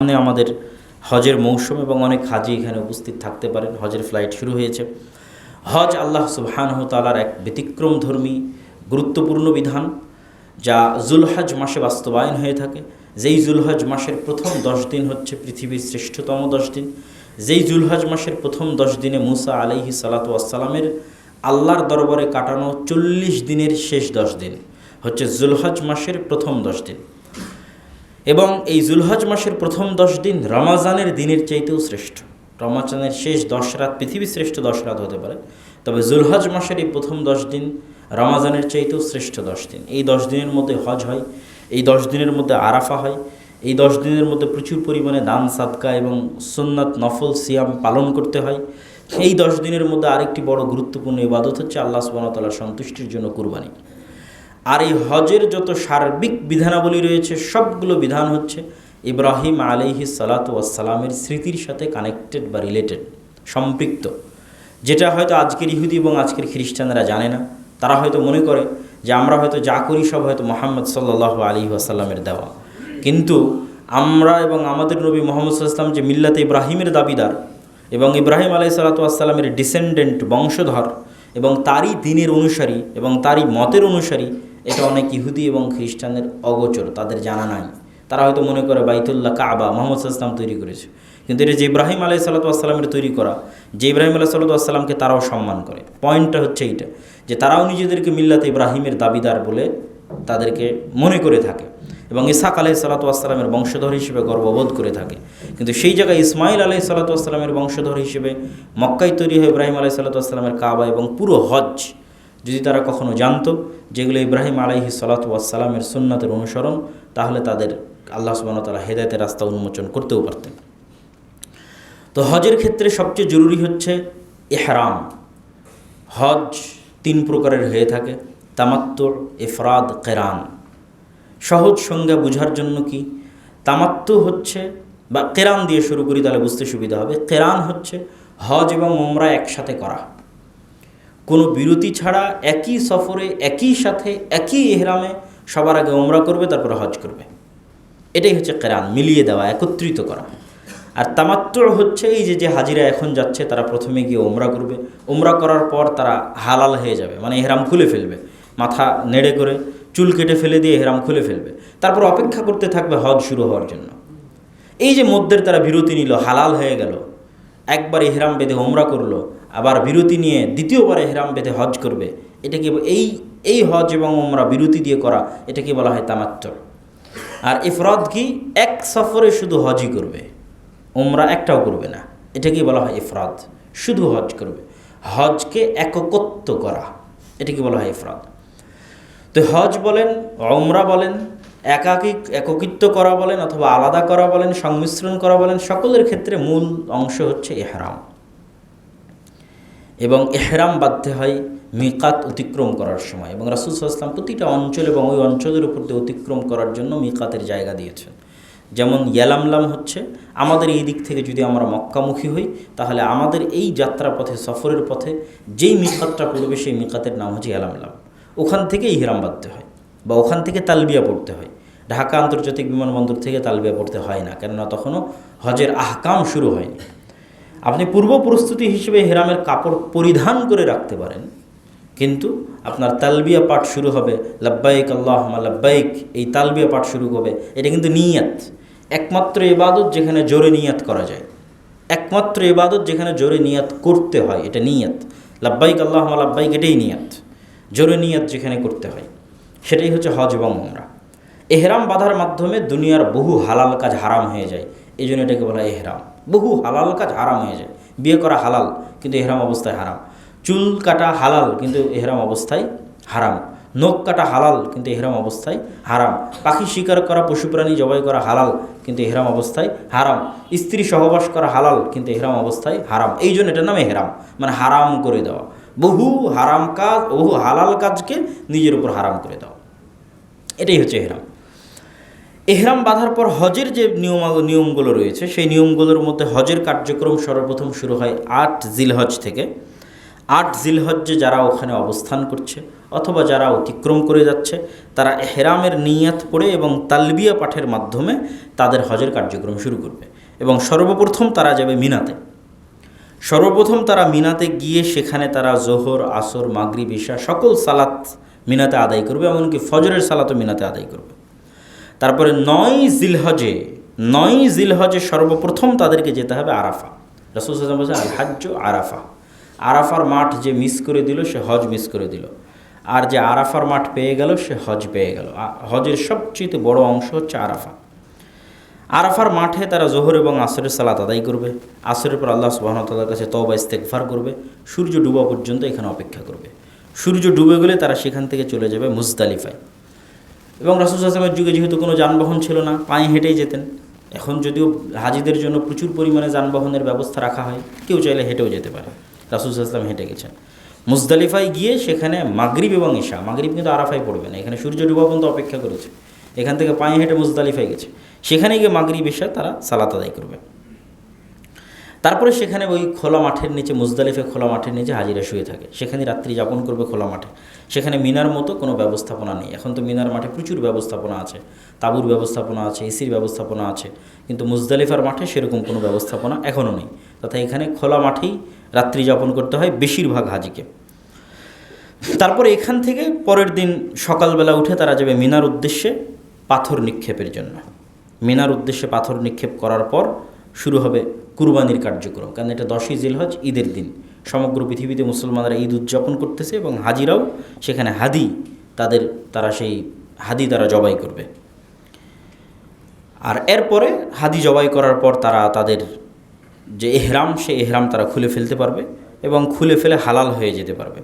সামনে আমাদের হজের মৌসুম এবং অনেক হাজি এখানে উপস্থিত থাকতে পারেন। হজের ফ্লাইট শুরু হয়েছে। হজ আল্লাহ সুবহানহ তালার এক ব্যতিক্রম ধর্মী, গুরুত্বপূর্ণ বিধান, যা জুলহজ মাসে বাস্তবায়ন হয়ে থাকে। যেই জুলহজ মাসের প্রথম দশ দিন হচ্ছে পৃথিবীর শ্রেষ্ঠতম দশ দিন। যেই জুলহজ মাসের প্রথম দশ দিনে মুসা আলাইহি সালাতু আসসালামের আল্লাহর দরবারে কাটানো চল্লিশ দিনের শেষ দশ দিন হচ্ছে জুলহজ মাসের প্রথম দশ দিন। এবং এই জুলহজ মাসের প্রথম দশ দিন রমাজানের দিনের চাইতেও শ্রেষ্ঠ। রমাজানের শেষ দশ রাত পৃথিবীর শ্রেষ্ঠ দশ রাত হতে পারে। তবে জুলহজ মাসের এই প্রথম দশ দিন রমাজানের চাইতেও শ্রেষ্ঠ দশ দিন। এই দশ দিনের মধ্যে হজ হয়, এই দশ দিনের মধ্যে আরাফা হয়, এই দশ দিনের মধ্যে প্রচুর পরিমাণে দান, সাদকা এবং সুন্নাত, নফল, সিয়াম পালন করতে হয়। এই দশ দিনের মধ্যে আরেকটি বড় গুরুত্বপূর্ণ ইবাদত হচ্ছে আল্লাহ সুবাহতাল্লাহ সন্তুষ্টির জন্য কুরবানি। আর এই হজের যত সার্বিক বিধানাবলী রয়েছে, সবগুলো বিধান হচ্ছে ইব্রাহিম আলাইহি সালাতু ওয়াসালামের স্মৃতির সাথে কানেক্টেড বা রিলেটেড সম্পৃক্ত। যেটা হয়তো আজকের ইহুদি এবং আজকের খ্রিস্টানরা জানে না। তারা হয়তো মনে করে যে আমরা হয়তো যা করি সব হয়তো মোহাম্মদ সাল্লাহ আলী আসাল্লামের দেওয়া। কিন্তু আমরা এবং আমাদের নবী মোহাম্মদ সাল্লাম যে মিল্লাতে ইব্রাহিমের দাবিদার এবং ইব্রাহিম আলাই সালাতু আসসালামের ডিসেন্ডেন্ট বংশধর এবং তারই দিনের অনুসারী এবং তারই মতের অনুসারী এটা অনেক ইহুদি এবং খ্রিস্টানদের অগোচর, তাদের জানা নাই। তারা হয়তো মনে করে বাইতুল্লাহ কাবা, মোহাম্মদ সাল্লাম তৈরি করেছে। কিন্তু এটা যে ইব্রাহিম আলাই সাল্লাতামের তৈরি করা, যে ইব্রাহিম আলাহ সাল্লাতামকে তারাও সম্মান করে। পয়েন্টটা হচ্ছে এইটা, যে তারাও নিজেদেরকে মিল্লাতে ইব্রাহিমের দাবিদার বলে তাদেরকে মনে করে থাকে এবং ইসাক আলাই সাল্লাতামের বংশধর হিসেবে গর্ববোধ করে থাকে। কিন্তু সেই জায়গায় ইসমাইল আলাই সাল্লাতামের বংশধর হিসেবে মক্কায় তৈরি হয় ইব্রাহিম আলাই সাল্লাতামের কাবা এবং পুরো হজ যদি তারা কখনো জানতো যেগুলো ইব্রাহিম আলাইহি সালাতামের সুন্নাতের অনুসরণ, তাহলে তাদের আল্লাহ সুবাহ তালা হেদায়তের রাস্তা উন্মোচন করতেও পারতেন। তো হজের ক্ষেত্রে সবচেয়ে জরুরি হচ্ছে এহরাম হজ তিন প্রকারের হয়ে থাকে। তামাত্তর এফরাদ কেরান। সহজ সংজ্ঞা বোঝার জন্য কি? তামাত্তু হচ্ছে বা কেরান দিয়ে শুরু করি তাহলে বুঝতে সুবিধা হবে। কেরান হচ্ছে হজ এবং ওমরা একসাথে করা। কোনো বিরতি ছাড়া একই সফরে, একই সাথে, একই এহরামে সবার আগে ওমরা করবে, তারপরে হজ করবে। এটাই হচ্ছে কেরান মিলিয়ে দেওয়া, একত্রিত করা। আর তামাত্তর হচ্ছে এই যে যে হাজিরা এখন যাচ্ছে, তারা প্রথমে গিয়ে ওমরা করবে। ওমরা করার পর তারা হালাল হয়ে যাবে মানে এহরাম খুলে ফেলবে। মাথা নেড়ে করে চুল কেটে ফেলে দিয়ে এহরাম খুলে ফেলবে। তারপর অপেক্ষা করতে থাকবে হজ শুরু হওয়ার জন্য। এই যে মধ্যের তারা বিরতি নিল, হালাল হয়ে গেল। একবার এহরাম বেঁধে ওমরা করল, আবার বিরতি নিয়ে দ্বিতীয়বার এহরাম বেঁধে হজ করবে। এটাকে এই এই হজ এবং ওমরা বিরতি দিয়ে করা, এটাকে বলা হয় তামাত্তর। আর ইফরাদ কি এক সফরে শুধু হজই করবে ওমরা একটাও করবে না। এটাকে বলা হয় ইফরাদ শুধু হজ করবে। হজকে এককত্ব করা, এটাকে বলা হয় ইফরাদ তো হজ বলেন ওমরা বলেন একাকী, এককিত্ব করা বলেন অথবা আলাদা করা বলেন, সংমিশ্রণ করা বলেন, সকলের ক্ষেত্রে মূল অংশ হচ্ছে এহরাম এবং এহরাম বাধ্যে হয় মিকাত অতিক্রম করার সময়। এবং রাসুল সাল্লাম প্রতিটা অঞ্চল এবং ওই অঞ্চলের উপর দিয়ে অতিক্রম করার জন্য মিকাতের জায়গা দিয়েছেন। যেমন ইয়ালামলাম হচ্ছে, আমাদের এই দিক থেকে যদি আমরা মক্কামুখী হই, তাহলে আমাদের এই যাত্রা পথে, সফরের পথে যেই মিকাতটা পড়বে, সেই মিকাতের নাম হচ্ছে ইয়ালামলাম। ওখান থেকে ইহরাম বাঁধতে হয়। বা ওখান থেকে তালবিয়া পড়তে হয়। ঢাকা আন্তর্জাতিক বিমানবন্দর থেকে তালবিয়া পড়তে হয় না, কেননা তখনও হজের আহকাম শুরু হয়নি। আপনি পূর্ব প্রস্তুতি হিসেবে হেরামের কাপড় পরিধান করে রাখতে পারেন, কিন্তু আপনার তালবিয়া পাঠ শুরু হবে, লাব্বাইক আল্লাহ লাব্বাইক এই তালবিয়া পাঠ শুরু হবে এটা কিন্তু নিয়াত। একমাত্র ইবাদত যেখানে জোরে নিয়াত করা যায়। একমাত্র ইবাদত যেখানে জোরে নিয়াত করতে হয়, এটা নিয়াত। লাব্বাইক আল্লাহ লাব্বাইক, এটাই নিয়াত। জোরে নিয়াত যেখানে করতে হয়। সেটাই হচ্ছে হজ এবং উমরা। এহরাম বাঁধার মাধ্যমে দুনিয়ার বহু হালাল কাজ হারাম হয়ে যায়। এই জন্য এটাকে বলা হয় এহরাম। বহু হালাল কাজ হারাম হয়ে যায়। বিয়ে করা হালাল, কিন্তু এহরাম অবস্থায় হারাম। চুল কাটা হালাল, কিন্তু এহরাম অবস্থায় হারাম। নখ কাটা হালাল, কিন্তু এহরাম অবস্থায় হারাম। পাখি শিকার করা পশু প্রাণী জবাই করা হালাল, কিন্তু এহরাম অবস্থায় হারাম। স্ত্রী সহবাস করা হালাল, কিন্তু এহরাম অবস্থায় হারাম। এই জন্য এটার নাম এহরাম। মানে হারাম করে দেওয়া। বহু হারাম কাজ, বহু হালাল কাজকে নিজের উপর হারাম করে দেওয়া। এটাই হচ্ছে এহরাম। এহরাম বাঁধার পর হজের যে নিয়ম, নিয়মগুলো রয়েছে, সেই নিয়মগুলোর মধ্যে হজের কার্যক্রম সর্বপ্রথম শুরু হয় আট জিলহজ থেকে। আট জিলহজ্জে যারা ওখানে অবস্থান করছে অথবা যারা অতিক্রম করে যাচ্ছে, তারা এহরামের নিয়াত পড়ে এবং তালবিয়া পাঠের মাধ্যমে তাদের হজের কার্যক্রম শুরু করবে। এবং সর্বপ্রথম তারা যাবে মিনাতে। সর্বপ্রথম তারা মিনাতে গিয়ে সেখানে তারা জোহর, আসর মাগরি বিশা সকল সালাত মিনাতে আদায় করবে, এমনকি ফজরের সালাতও মিনাতে আদায় করবে। তারপরে নয় জিলহজে নয় জিলহজে সর্বপ্রথম তাদেরকে যেতে হবে আরাফা। রসুল সাল্লাম বলছে আল হাজ্য আরাফা। আরাফার মাঠ যে মিস করে দিল, সে হজ মিস করে দিল। আর যে আরাফার মাঠ পেয়ে গেল, সে হজ পেয়ে গেল। হজের সবচেয়ে বড় অংশ হচ্ছে আরাফা। আরাফার মাঠে তারা জোহর এবং আসরের সালাত আদায় করবে। আসরের পর আল্লাহ সুবাহতাল্লার কাছে তবা ইস্তেকফার করবে। সূর্য ডুবা পর্যন্ত এখানে অপেক্ষা করবে। সূর্য ডুবে গেলে তারা সেখান থেকে চলে যাবে মুজদালিফায়। এবং রাসুল আসলামের যুগে যেহেতু কোনো যানবাহন ছিল না, পায়ে হেঁটেই যেতেন। এখন যদিও হাজিদের জন্য প্রচুর পরিমাণে যানবাহনের ব্যবস্থা রাখা হয়, কেউ চাইলে হেঁটেও যেতে পারে। রাসুল আসলাম হেঁটে গেছেন। মুজদালিফায় গিয়ে সেখানে মাগরিব এবং ঈশা মাগরিব কিন্তু আরাফায় পড়বে না, এখানে সূর্য ডুবা পর্যন্ত অপেক্ষা করেছে। এখান থেকে পায়ে হেঁটে মুজদালিফায় গেছে। সেখানে গিয়ে মাগরিব ঈশা তারা সালাত আদায় করবে। তারপরে সেখানে ওই খোলা মাঠের নিচে, মুজদালিফে খোলা মাঠের নিচে হাজিরা শুয়ে থাকে। সেখানে রাত্রি যাপন করবে খোলা মাঠে। সেখানে মিনার মতো কোনো ব্যবস্থাপনা নেই। এখন তো মিনার মাঠে প্রচুর ব্যবস্থাপনা আছে। তাঁবুর ব্যবস্থাপনা আছে, এসির ব্যবস্থাপনা আছে। কিন্তু মুজদালিফার মাঠে সেরকম কোনো ব্যবস্থাপনা এখনও নেই। তথা এখানে খোলা মাঠেই রাত্রি যাপন করতে হয় বেশিরভাগ হাজিকে। তারপরে এখান থেকে পরের দিন সকালবেলা উঠে তারা যাবে মিনার উদ্দেশ্যে পাথর নিক্ষেপের জন্য। মিনার উদ্দেশ্যে পাথর নিক্ষেপ করার পর শুরু হবে কুরবানির কার্যক্রম। কারণ এটা দশই জিলহজ, ঈদের দিন। সমগ্র পৃথিবীতে মুসলমানরা ঈদ উদযাপন করতেছে এবং হাজিরাও সেখানে হাদি তাদের, তারা সেই হাদি তারা জবাই করবে। আর এরপরে হাদি জবাই করার পর তারা তাদের যে এহরাম, সে এহরাম তারা খুলে ফেলতে পারবে এবং খুলে ফেলে হালাল হয়ে যেতে পারবে।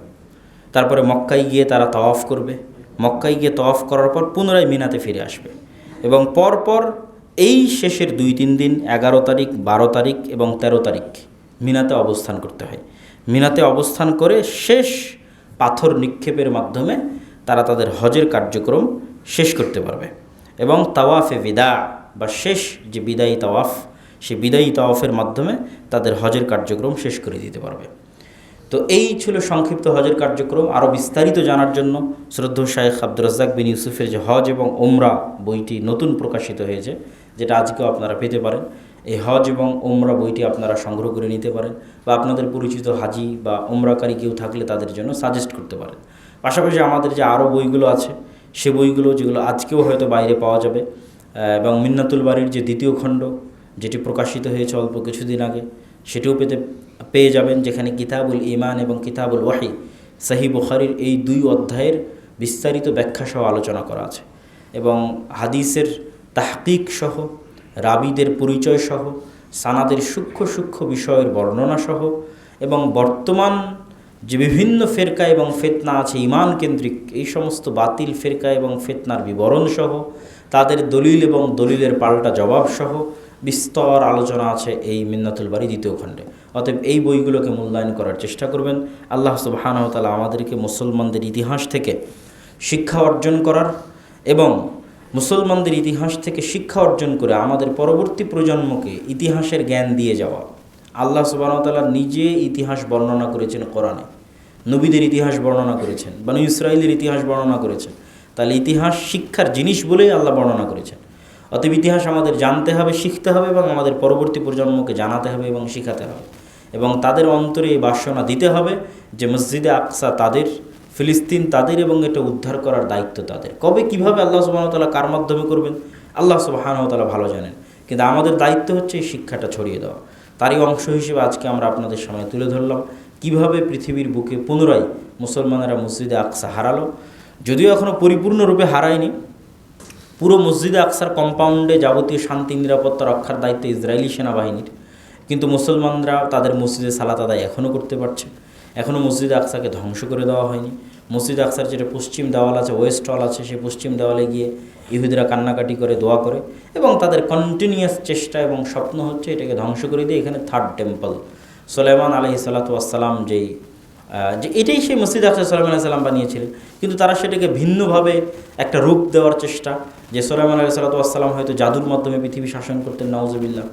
তারপরে মক্কায় গিয়ে তারা তওয়াফ করবে। মক্কায় গিয়ে তওয়াফ করার পর পুনরায় মিনাতে ফিরে আসবে। এবং পরপর এই শেষের দুই তিন দিন, এগারো তারিখ, বারো তারিখ এবং ১৩ তারিখ মিনাতে অবস্থান করতে হয়। মিনাতে অবস্থান করে শেষ পাথর নিক্ষেপের মাধ্যমে তারা তাদের হজের কার্যক্রম শেষ করতে পারবে এবং তাওয়াফে বিদা বা শেষ যে বিদায়ী তাওয়াফ, সে বিদায়ী তাওয়াফের মাধ্যমে তাদের হজের কার্যক্রম শেষ করে দিতে পারবে। তো এই ছিল সংক্ষিপ্ত হজের কার্যক্রম। আরও বিস্তারিত জানার জন্য শ্রদ্ধ শাহেখ আব্দুর রাজ্জাক বিন ইউসুফের যে হজ এবং ওমরা বইটি নতুন প্রকাশিত হয়েছে যেটা আজকেও আপনারা পেতে পারেন। এই হজ এবং ওমরা বইটি আপনারা সংগ্রহ করে নিতে পারেন বা আপনাদের পরিচিত হাজি বা ওমরাকারী কেউ থাকলে তাদের জন্য সাজেস্ট করতে পারেন। পাশাপাশি আমাদের যে আরও বইগুলো আছে, সে বইগুলো যেগুলো আজকেও হয়তো বাইরে পাওয়া যাবে এবং মিন্নাতুল বাড়ির যে দ্বিতীয় খণ্ড, যেটি প্রকাশিত হয়েছে অল্প কিছুদিন আগে, সেটিও পেতে, পেয়ে যাবেন, যেখানে কিতাবুল ইমান এবং কিতাবুল ওয়াহি সাহি বুখারির এই দুই অধ্যায়ের বিস্তারিত ব্যাখ্যা সহ আলোচনা করা আছে। এবং হাদিসের তাহকিক সহ, রাবিদের পরিচয় সহ, সানাদের সূক্ষ্ম সূক্ষ্ম বিষয়ের বর্ণনা সহ এবং বর্তমান যে বিভিন্ন ফেরকা এবং ফেতনা আছে ইমান কেন্দ্রিক এই সমস্ত বাতিল ফেরকা এবং ফেতনার বিবরণ সহ, তাদের দলিল এবং দলিলের পাল্টা জবাব সহ বিস্তর আলোচনা আছে এই মিন্নাতুল বাড়ি দ্বিতীয় খণ্ডে। অতএব এই বইগুলোকে মূল্যায়ন করার চেষ্টা করবেন। আল্লাহ সুবাহানতালা আমাদেরকে মুসলমানদের ইতিহাস থেকে শিক্ষা অর্জন করার এবং মুসলমানদের ইতিহাস থেকে শিক্ষা অর্জন করে আমাদের পরবর্তী প্রজন্মকে ইতিহাসের জ্ঞান দিয়ে যাওয়া। আল্লাহ সুবাহতাল্লাহ নিজে ইতিহাস বর্ণনা করেছেন কোরআনে। নবীদের ইতিহাস বর্ণনা করেছেন, বানু ইসরায়েলের ইতিহাস বর্ণনা করেছেন। তাহলে ইতিহাস শিক্ষার জিনিস বলেই আল্লাহ বর্ণনা করেছেন। অতএব ইতিহাস আমাদের জানতে হবে, শিখতে হবে এবং আমাদের পরবর্তী প্রজন্মকে জানাতে হবে এবং শিখাতে হবে। এবং তাদের অন্তরে এই বাসনা দিতে হবে যে মসজিদে আকসা তাদের ফিলিস্তিন তাদের এবং এটা উদ্ধার করার দায়িত্ব তাদের। কবে কীভাবে আল্লাহ সুবাহতাল্লাহ কার মাধ্যমে করবেন? আল্লাহ সুবাহানতাল্লাহ ভালো জানেন। কিন্তু আমাদের দায়িত্ব হচ্ছে এই শিক্ষাটা ছড়িয়ে দেওয়া। তারই অংশ হিসেবে আজকে আমরা আপনাদের সামনে তুলে ধরলাম কীভাবে পৃথিবীর বুকে পুনরায় মুসলমানেরা মসজিদে আকসা হারালো। যদিও এখনও পরিপূর্ণরূপে হারায়নি। পুরো মসজিদে আকসার কম্পাউন্ডে যাবতীয় শান্তি, নিরাপত্তা, রক্ষার দায়িত্ব ইসরায়েলি সেনাবাহিনীর। কিন্তু মুসলমানরা তাদের মসজিদে সালাত আদায় এখনও করতে পারছে। এখনও মসজিদ আকসাকে ধ্বংস করে দেওয়া হয়নি। মসজিদ আকসার যেটা পশ্চিম দেওয়াল আছে, ওয়েস্ট ওয়াল আছে, সেই পশ্চিম দেওয়ালে গিয়ে ইহুদিরা কান্নাকাটি করে, দোয়া করে এবং তাদের কন্টিনিউয়াস চেষ্টা এবং স্বপ্ন হচ্ছে এটাকে ধ্বংস করে দিয়ে এখানে থার্ড টেম্পল সোলেমান আলহি সাল্লাতাম যেই যে এটাই সেই মসজিদ আকসা সালাম আলাহ সাল্লাম বানিয়েছিলেন। কিন্তু তারা সেটাকে ভিন্নভাবে একটা রূপ দেওয়ার চেষ্টা, যে সোলাইমান আলাহ সাল্লাতাম হয়তো জাদুর মাধ্যমে পৃথিবী শাসন করতেন নওয়াজবিল্লা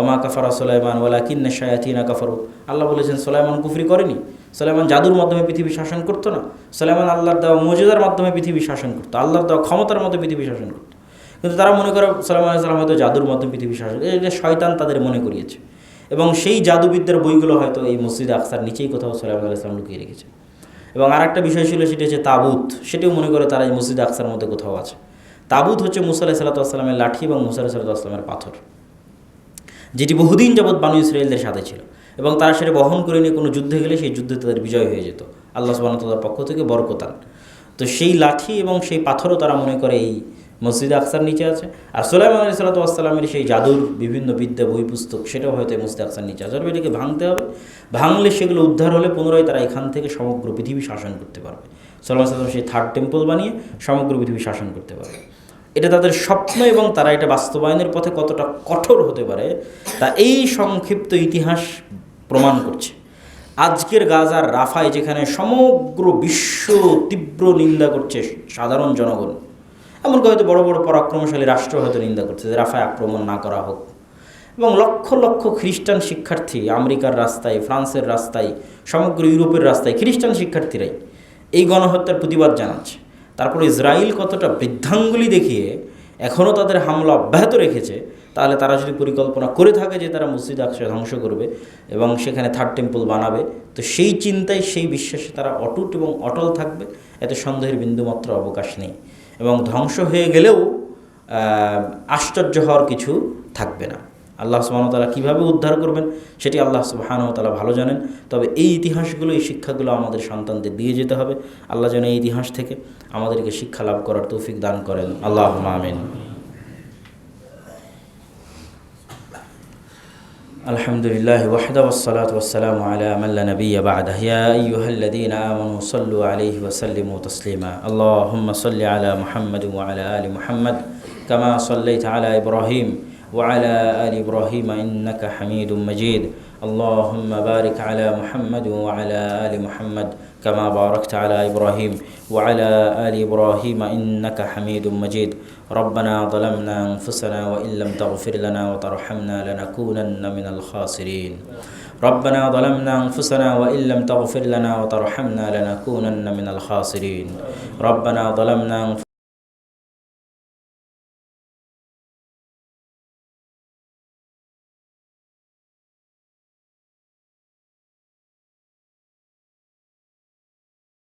অমা কাফারা সোলাইমান ওলা কিন্না শায়াতিনা কাফারু। আল্লাহ বলেছেন, সোলাইমান কুফরি করেনি? সোলাইমান জাদুর মাধ্যমে পৃথিবী শাসন করতো না। সোলাইমান আল্লাহর দেওয়া মজুদার মাধ্যমে পৃথিবী শাসন করতো। আল্লাহর দেওয়া ক্ষমতার মধ্যে পৃথিবী শাসন করতো। কিন্তু তারা মনে করে সালাম আলাইসালাম হয়তো জাদুর মাধ্যমে পৃথিবী শাসন এটা শয়তান তাদের মনে করিয়েছে। এবং সেই জাদুবিদ্যার বইগুলো হয়তো এই মসজিদ আকসার নিচেই কোথাও সালাম আলাইসালাম লুকিয়ে রেখেছে। এবং আর একটা বিষয় ছিল সেটি হচ্ছে তাবুত। সেটিও মনে করে তারা এই মসজিদ আকসার মধ্যে কোথাও আছে। তাবুত হচ্ছে মুসা সাল্লাতামের লাঠি এবং মুসা সাল্লাতামের পাথর। যেটি বহুদিন যাবৎ বানু ইসরায়েলদের সাথে ছিল। এবং তারা সেটা বহন করে নিয়ে কোনো যুদ্ধে গেলে সেই যুদ্ধে তাদের বিজয় হয়ে যেত। আল্লাহ সুবাহতাল্লার পক্ষ থেকে বরকতান। তো সেই লাঠি এবং সেই পাথরও তারা মনে করে এই মসজিদ আকসার নিচে আছে। আর সোলাইমান আলী সাল্লাতামের সেই জাদুর বিভিন্ন বিদ্যা বই পুস্তক সেটাও হয়তো মসজিদ আকসার নিচে আছে। এটাকে ভাঙতে হবে। ভাঙলে সেগুলো উদ্ধার হলে পুনরায় তারা এখান থেকে সমগ্র পৃথিবী শাসন করতে পারবে। সাল্লাহ সাল্লাম সেই থার্ড টেম্পল বানিয়ে সমগ্র পৃথিবী শাসন করতে পারবে। এটা তাদের স্বপ্ন এবং তারা এটা বাস্তবায়নের পথে কতটা কঠোর হতে পারে, তা এই সংক্ষিপ্ত ইতিহাস প্রমাণ করছে। আজকের গাজার রাফায় যেখানে সমগ্র বিশ্ব তীব্র নিন্দা করছে সাধারণ জনগণ, এমনকি হয়তো বড় বড় পরাক্রমশালী রাষ্ট্র হয়তো নিন্দা করছে যে রাফায় আক্রমণ না করা হোক। এবং লক্ষ লক্ষ খ্রিস্টান শিক্ষার্থী আমেরিকার রাস্তায়, ফ্রান্সের রাস্তায়, সমগ্র ইউরোপের রাস্তায় খ্রিস্টান শিক্ষার্থীরাই এই গণহত্যার প্রতিবাদ জানাচ্ছে। তারপর ইসরায়েল কতটা বৃদ্ধাঙ্গুলি দেখিয়ে এখনও তাদের হামলা অব্যাহত রেখেছে, তাহলে তারা যদি পরিকল্পনা করে থাকে যে তারা মসজিদ আকসা ধ্বংস করবে এবং সেখানে থার্ড টেম্পল বানাবে, তো সেই চিন্তায়, সেই বিশ্বাসে তারা অটুট এবং অটল থাকবে, এতে সন্দেহের বিন্দুমাত্র অবকাশ নেই এবং ধ্বংস হয়ে গেলেও আশ্চর্য হওয়ার কিছু থাকবে না। আল্লাহ সুবাহতালা কীভাবে উদ্ধার করবেন সেটি আল্লাহ সুবাহানতালা ভালো জানেন তবে এই ইতিহাসগুলো এই শিক্ষাগুলো আমাদের সন্তানদের দিয়ে যেতে হবে আল্লাহ যেন এই ইতিহাস থেকে আমাদেরকে শিক্ষা লাভ করার তৌফিক দান করেন আল্লাহ আমিন الحمد لله وحده والصلاة والسلام على من لا نبي بعده يا أيها الذين آمنوا صلوا عليه وسلموا تسليما اللهم صل على محمد وعلى آل محمد كما صليت على إبراهيم وعلى آل إبراهيم إنك حميد مجيد. اللهم بارك على محمد وعلى آل محمد كما باركت على إبراهيم وعلى آل إبراهيم إنك حميد مجيد. ربنا ظلمنا أنفسنا وإن لم تغفر لنا وترحمنا لنكونن من الخاسرين. ربنا ظلمنا أنفسنا وإن لم تغفر لنا وترحمنا لنكونن من الخاسرين. ربنا ظلمنا أنفسنا